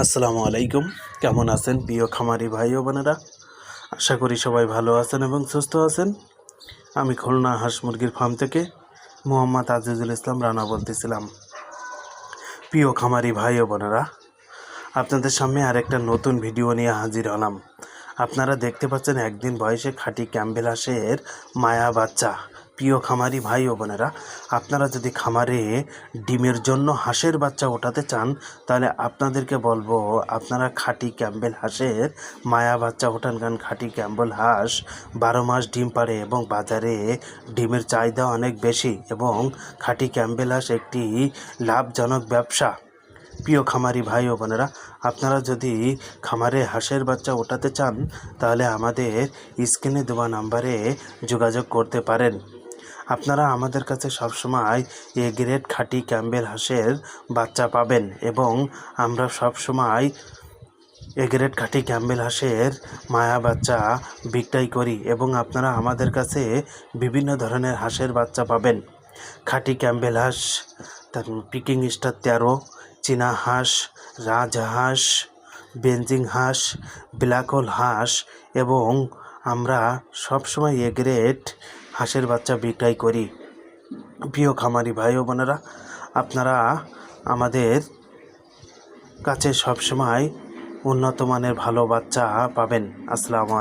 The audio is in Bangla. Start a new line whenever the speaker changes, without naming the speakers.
আসসালামু আলাইকুম। কেমন আছেন প্রিয় খামারি ভাই ও বোনেরা? আশা করি সবাই ভালো আছেন এবং সুস্থ আছেন। আমি খুলনা হাঁস মুরগির ফার্ম থেকে মোহাম্মদ আজিজুল ইসলাম রানা বলতেছিলাম। প্রিয় খামারি ভাই ও বোনেরা, আপনাদের সামনে আরেকটা নতুন ভিডিও নিয়ে হাজির হলাম। আপনারা দেখতে পাচ্ছেন একদিন বয়সে খাঁটি ক্যাম্বেল হাঁসের মায়া বাচ্চা। প্রিয় খামারি ভাই ও বোনেরা, আপনারা যদি খামারে ডিমের জন্য হাঁসের বাচ্চা ওঠাতে চান, তাহলে আপনাদেরকে বলব আপনারা খাঁটি ক্যাম্বেল হাঁসের মায়া বাচ্চা ওঠান কারণ খাঁটি ক্যাম্বেল হাঁস বারো মাস ডিম পাড়ে এবং বাজারে ডিমের চাহিদা অনেক বেশি এবং খাঁটি ক্যাম্বেল হাঁস একটি লাভজনক ব্যবসা। প্রিয় খামারি ভাই ও বোনেরা, আপনারা যদি খামারে হাঁসের বাচ্চা ওঠাতে চান, তাহলে আমাদের স্ক্রিনে দেওয়া নাম্বারে যোগাযোগ করতে পারেন। আপনারা আমাদের কাছে সবসময় এ গ্রেড খাঁটি ক্যাম্বেল হাঁসের বাচ্চা পাবেন এবং আমরা সবসময় এ গ্রেড খাঁটি ক্যাম্বেল হাঁসের মায়া বাচ্চা বিক্রয় করি এবং আপনারা আমাদের কাছে বিভিন্ন ধরনের হাঁসের বাচ্চা পাবেন। খাঁটি ক্যাম্বেল হাঁস, তার পিকিং স্টার তেরো, চীনা হাঁস রাজহাঁস বেঞ্জিং হাঁস, ব্ল্যাক হোল হাঁস এবং আমরা সবসময় এ গ্রেড হাঁসের বাচ্চা বিক্রয় করি। প্রিয় খামারি ভাই ও বোনেরা, আপনারা আমাদের কাছে সবসময় উন্নত মানের ভালো বাচ্চা পাবেন। আসসালামু আলাইকুম।